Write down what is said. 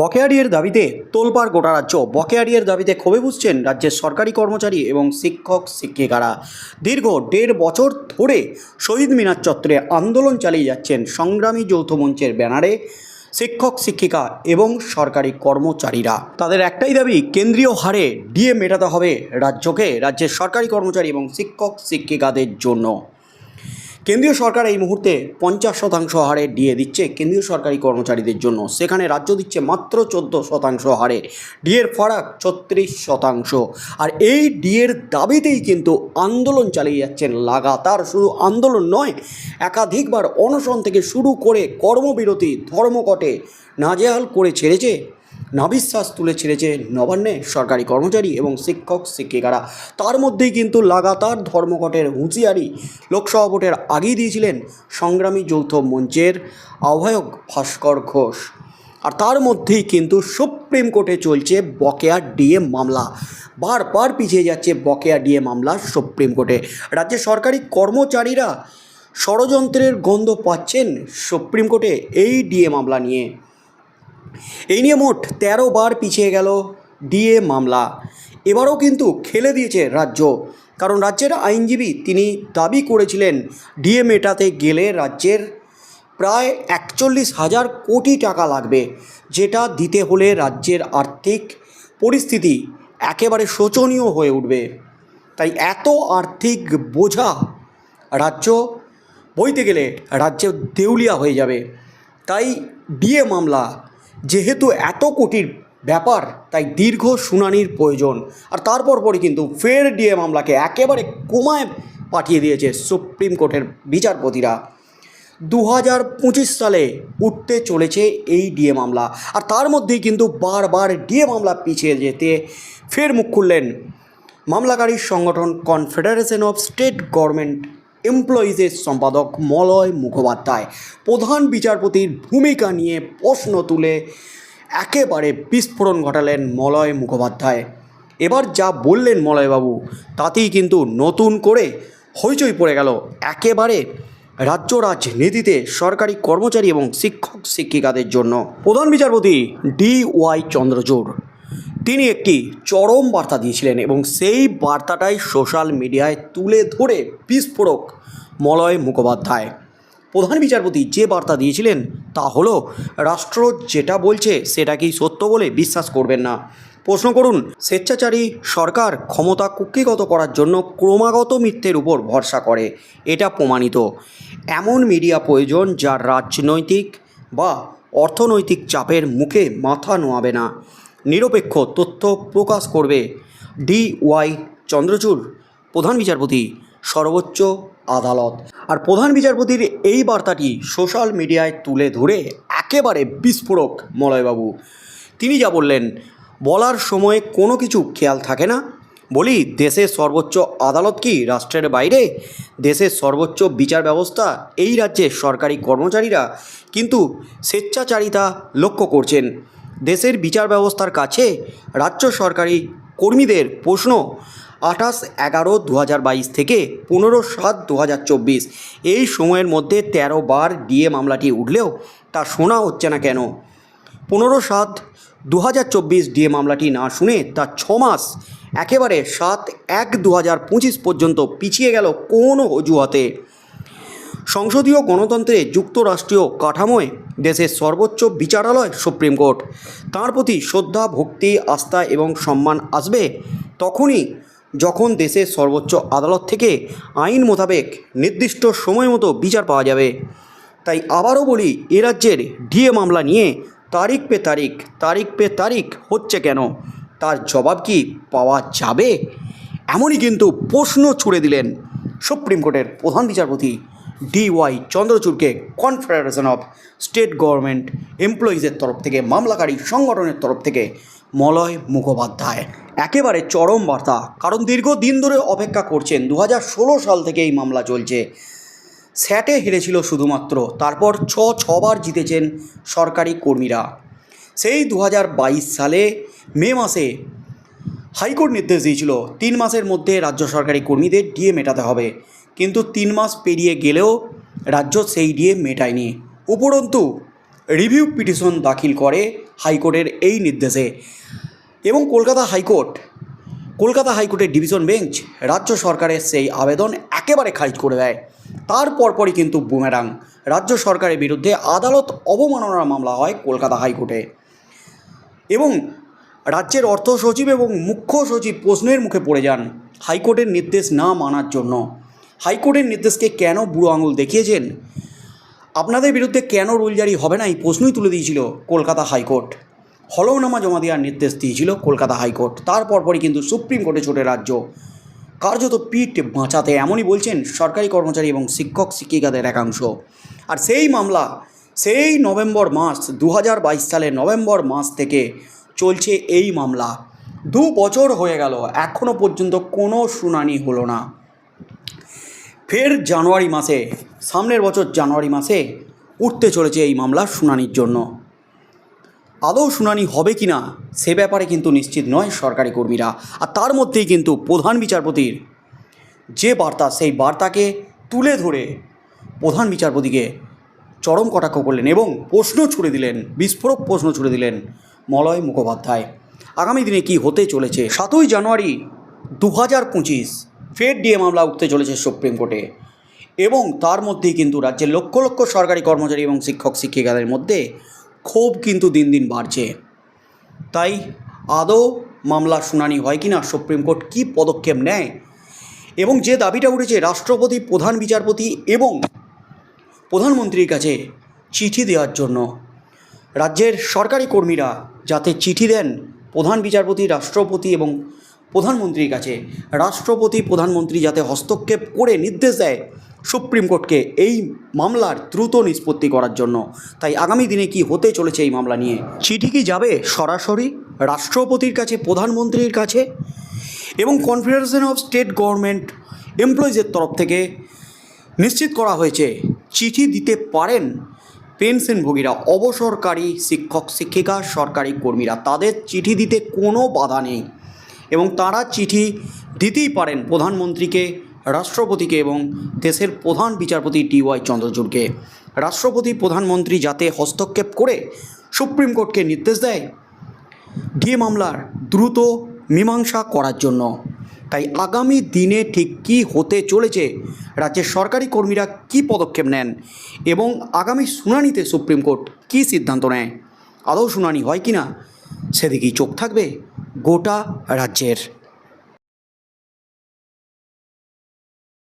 বকেয়াডিয়ের দাবিতে তোলপাড় গোটা রাজ্য। বকেয়াডিয়ের দাবিতে ক্ষোভে বুঝছেন রাজ্যের সরকারি কর্মচারী এবং শিক্ষক, শিক্ষিকারা। দীর্ঘ দেড় বছর ধরে শহীদ মিনার চত্বরে আন্দোলন চালিয়ে যাচ্ছেন সংগ্রামী যৌথ মঞ্চের ব্যানারে শিক্ষক, শিক্ষিকা এবং সরকারি কর্মচারীরা। তাদের একটাই দাবি, কেন্দ্রীয় হারে ডিএ মেটাতে হবে রাজ্যকে, রাজ্যের সরকারি কর্মচারী এবং শিক্ষক, শিক্ষিকাদের জন্য। কেন্দ্রীয় সরকার এই মুহূর্তে পঞ্চাশ শতাংশ হারে ডিএ দিচ্ছে কেন্দ্রীয় সরকারি কর্মচারীদের জন্য। সেখানে রাজ্য দিচ্ছে মাত্র চোদ্দ শতাংশ হারে। ডিএর ফারাক ছত্রিশ শতাংশ। আর এই ডিএর দাবিতেই কিন্তু আন্দোলন চালিয়ে যাচ্ছেন লাগাতার। শুধু আন্দোলন নয়, একাধিকবার অনশন থেকে শুরু করে কর্মবিরতি ধর্মঘটে নাজেহাল করে ছেড়েছে নাবিশ্বাস তুলে ছেড়েছে নবান্নে সরকারি কর্মচারী এবং শিক্ষক, শিক্ষিকারা। তার মধ্যেই কিন্তু লাগাতার ধর্মঘটের হুঁশিয়ারি লোকসভা ভোটের আগেই দিয়েছিলেন সংগ্রামী যৌথ মঞ্চের আহ্বায়ক ভাস্কর ঘোষ। আর তার মধ্যেই কিন্তু সুপ্রিম কোর্টে চলছে বকেয়া ডিএ মামলা। বারবার পিছিয়ে যাচ্ছে বকেয়া ডিএ মামলা সুপ্রিম কোর্টে। রাজ্যের সরকারি কর্মচারীরা ষড়যন্ত্রের গন্ধ পাচ্ছেন সুপ্রিম কোর্টে এই ডিএ মামলা নিয়ে। এই নিয়ে মোট তেরো বার পিছিয়ে গেল ডিএ মামলা। এবারও কিন্তু খেলে দিয়েছে রাজ্য। কারণ রাজ্যের আইনজীবী তিনি দাবি করেছিলেন, ডিএ মেটাতে গেলে রাজ্যের প্রায় একচল্লিশ হাজার কোটি টাকা লাগবে। যেটা দিতে হলে রাজ্যের আর্থিক পরিস্থিতি একেবারে শোচনীয় হয়ে উঠবে। তাই এত আর্থিক বোঝা রাজ্য বইতে গেলে রাজ্য দেউলিয়া হয়ে যাবে। তাই ডিএ মামলা যেহেতু এত কোটির ব্যাপার, তাই দীর্ঘ শুনানির প্রয়োজন। আর তারপর পরই কিন্তু ফের ডিএ মামলাকে একেবারে কোমায় পাঠিয়ে দিয়েছে সুপ্রিম কোর্টের বিচারপতিরা। দু হাজার পঁচিশ সালে উঠতে চলেছে এই ডিএ মামলা, আর তার মধ্যেই কিন্তু বারবার ডিএ মামলা পিছিয়ে যেতে ফের মুখ খুললেন মামলাকারী সংগঠন কনফেডারেশন অফ স্টেট গভর্নমেন্ট। এমপ্লয়িজের সম্পাদক মলয় মুখোপাধ্যায়। প্রধান বিচারপতির ভূমিকা নিয়ে প্রশ্ন তুলে একেবারে বিস্ফোরণ ঘটালেন মলয় মুখোপাধ্যায়। এবার যা বললেন মলয়বাবু, তাতেই কিন্তু নতুন করে হইচই পড়ে গেল। একেবারে রাজ্য রাজনীতিতে সরকারি কর্মচারী এবং শিক্ষক শিক্ষিকাদের জন্য। প্রধান বিচারপতি ডি ওয়াই চন্দ্রচূড়। তিনি একটি চরম বার্তা দিয়েছিলেন এবং সেই বার্তাটাই সোশ্যাল মিডিয়ায় তুলে ধরে বিস্ফোরক মলয় মুখোপাধ্যায়। প্রধান বিচারপতি যে বার্তা দিয়েছিলেন তা হলো, রাষ্ট্র যেটা বলছে সেটাকেই সত্য বলে বিশ্বাস করবেন না। প্রশ্ন করুন, স্বেচ্ছাচারী সরকার ক্ষমতা কুক্ষিগত করার জন্য ক্রমাগত মিথ্যের উপর ভরসা করে, এটা প্রমাণিত। এমন মিডিয়া প্রয়োজন যা রাজনৈতিক বা অর্থনৈতিক চাপের মুখে মাথা নোয়াবে না। নিরপেক্ষ তথ্য প্রকাশ করবে ডি ওয়াই চন্দ্রচূড়, প্রধান বিচারপতি, সর্বোচ্চ আদালত। আর প্রধান বিচারপতির এই বার্তাটি সোশ্যাল মিডিয়ায় তুলে ধরে একেবারে বিস্ফোরক মলয়বাবু। তিনি যা বললেন, বলার সময় কোনো কিছু খেয়াল থাকে না। বলি দেশের সর্বোচ্চ আদালত কি রাষ্ট্রের বাইরে? দেশের সর্বোচ্চ বিচার ব্যবস্থা এই রাজ্যের সরকারি কর্মচারীরা কিন্তু স্বেচ্ছাচারিতা লক্ষ্য করছেন। দেশের বিচার ব্যবস্থার কাছে রাজ্য সরকারি কর্মীদের প্রশ্ন। আঠাশ এগারো দু থেকে পনেরো সাত দু এই সময়ের মধ্যে তেরো বার ডিএ মামলাটি উঠলেও তা শোনা হচ্ছে না কেন? পনেরো সাত দু হাজার চব্বিশ ডিএ মামলাটি না শুনে তা মাস, একেবারে সাত এক দু পঁচিশ পর্যন্ত পিছিয়ে গেল কোন অজুহাতে। সংসদীয় গণতন্ত্রে যুক্তরাষ্ট্রীয় কাঠামোয় দেশের সর্বোচ্চ বিচারালয় সুপ্রিম কোর্ট। তাঁর প্রতি শ্রদ্ধা, ভক্তি, আস্থা এবং সম্মান আসবে তখনই যখন দেশের সর্বোচ্চ আদালত থেকে আইন মোতাবেক নির্দিষ্ট সময় মতো বিচার পাওয়া যাবে। তাই আবারও বলি, এ রাজ্যের ডিএ মামলা নিয়ে তারিখ পে তারিখ তারিখ পে তারিখ হচ্ছে কেন? তার জবাব কি পাওয়া যাবে? এমনই কিন্তু প্রশ্ন ছুড়ে দিলেন সুপ্রিম কোর্টের প্রধান বিচারপতি ডি ওয়াই চন্দ্রচূড়কে কনফেডারেশন অফ স্টেট গভর্নমেন্ট এমপ্লয়িজের তরফ থেকে, মামলাকারী সংগঠনের তরফ থেকে মলয় মুখোপাধ্যায়। একেবারে চরম বার্তা, কারণ দীর্ঘদিন ধরে অপেক্ষা করছেন দু হাজার ষোলো সাল থেকে এই মামলা চলছে। স্যাটে হেরেছিল শুধুমাত্র, তারপর ছ, ছবার জিতেছেন সরকারি কর্মীরা। সেই দু হাজার বাইশ সালে মে মাসে হাইকোর্ট নির্দেশ দিয়েছিল, তিন মাসের মধ্যে রাজ্য সরকারি কর্মীদের ডিএ মেটাতে হবে। কিন্তু তিন মাস পেরিয়ে গেলেও রাজ্য সেই ডিএ মেটায়নি। উপরন্তু, রিভিউ পিটিশন দাখিল করে হাইকোর্টের এই নির্দেশে। এবং কলকাতা হাইকোর্ট, কলকাতা হাইকোর্টের ডিভিশন বেঞ্চ রাজ্য সরকারের সেই আবেদন একেবারে খারিজ করে দেয়। তার পরপরই কিন্তু বুমেরাং। রাজ্য সরকারের বিরুদ্ধে আদালত অবমাননার মামলা হয় কলকাতা হাইকোর্টে। এবং রাজ্যের অর্থ সচিব এবং মুখ্য সচিব প্রশ্নের মুখে পড়ে যান হাইকোর্টের নির্দেশ না মানার জন্য। হাইকোর্টের নির্দেশকে কেন বুড়ো আঙুল দেখিয়েছেন? আপনাদের বিরুদ্ধে কেন রুল জারি হবে না এই প্রশ্নই তুলে দিয়েছিল কলকাতা হাইকোর্ট। হলফনামা জমা দেওয়ার নির্দেশ দিয়েছিল কলকাতা হাইকোর্ট। তারপর পরই কিন্তু সুপ্রিম কোর্টে ছোটে রাজ্য। কার্যত পিঠ বাঁচাতে এমনই বলছেন সরকারি কর্মচারী এবং শিক্ষক শিক্ষিকাদের একাংশ। আর সেই মামলা, সেই নভেম্বর মাস দু হাজার বাইশ সালে নভেম্বর মাস থেকে চলছে এই মামলা। দু বছর হয়ে গেল এখনও পর্যন্ত কোনো শুনানি হলো না। ফের জানুয়ারি মাসে, সামনের বছর জানুয়ারি মাসে উঠতে চলেছে এই মামলার শুনানির জন্য। আদৌ শুনানি হবে কি না সে ব্যাপারে কিন্তু নিশ্চিত নয় সরকারি কর্মীরা। আর তার মধ্যেই কিন্তু প্রধান বিচারপতির যে বার্তা, সেই বার্তাকে তুলে ধরে প্রধান বিচারপতিকে চরম কটাক্ষ করলেন এবং প্রশ্ন ছুড়ে দিলেন, বিস্ফোরক প্রশ্ন ছুড়ে দিলেন মলয় মুখোপাধ্যায়। আগামী দিনে কি হতে চলেছে? সাতই জানুয়ারি দু হাজার পঁচিশ ফের ডিএ মামলা উঠতে চলেছে সুপ্রিম কোর্টে। এবং তার মধ্যেই কিন্তু রাজ্যের লক্ষ লক্ষ সরকারি কর্মচারী এবং শিক্ষক, শিক্ষিকাদের মধ্যে ক্ষোভ কিন্তু দিন দিন বাড়ছে। তাই আদৌ মামলার শুনানি হয় কি না সুপ্রিম কোর্ট কী পদক্ষেপ নেয়? এবং যে দাবিটা উঠেছে, রাষ্ট্রপতি, প্রধান বিচারপতি এবং প্রধানমন্ত্রীর কাছে চিঠি দেওয়ার জন্য। রাজ্যের সরকারি কর্মীরা যাতে চিঠি দেন, প্রধান বিচারপতি, রাষ্ট্রপতি এবং প্রধানমন্ত্রীর কাছে। রাষ্ট্রপতি, প্রধানমন্ত্রী যাতে হস্তক্ষেপ করে নির্দেশ দেয় সুপ্রিম কোর্টকে এই মামলার দ্রুত নিষ্পত্তি করার জন্য। তাই আগামী দিনে কি হতে চলেছে এই মামলা নিয়ে? চিঠি কি যাবে সরাসরি রাষ্ট্রপতির কাছে, প্রধানমন্ত্রীর কাছে? এবং কনফেডারেশন অফ স্টেট গভর্নমেন্ট এমপ্লয়িজের তরফ থেকে নিশ্চিত করা হয়েছে, চিঠি দিতে পারেন পেনশনভোগীরা, অবসরকারী শিক্ষক, শিক্ষিকা, সরকারি কর্মীরা। তাদের চিঠি দিতে কোনো বাধা নেই। এবং তারা চিঠি দিতেই পারেন প্রধানমন্ত্রীকে, রাষ্ট্রপতিকে এবং দেশের প্রধান বিচারপতি ডিওয়াই চন্দ্রচূড়কে। রাষ্ট্রপতি, প্রধানমন্ত্রী যাতে হস্তক্ষেপ করে সুপ্রিম কোর্টকে নির্দেশ দেয় ডিএ মামলার দ্রুত মীমাংসা করার জন্য। তাই আগামী দিনে ঠিক কী হতে চলেছে, রাজ্যের সরকারি কর্মীরা কী পদক্ষেপ নেন এবং আগামী শুনানিতে সুপ্রিম কোর্ট কী সিদ্ধান্ত নেয়, আদৌ শুনানি হয় কি না সেদিকেই চোখ থাকবে গোটা রাজ্যের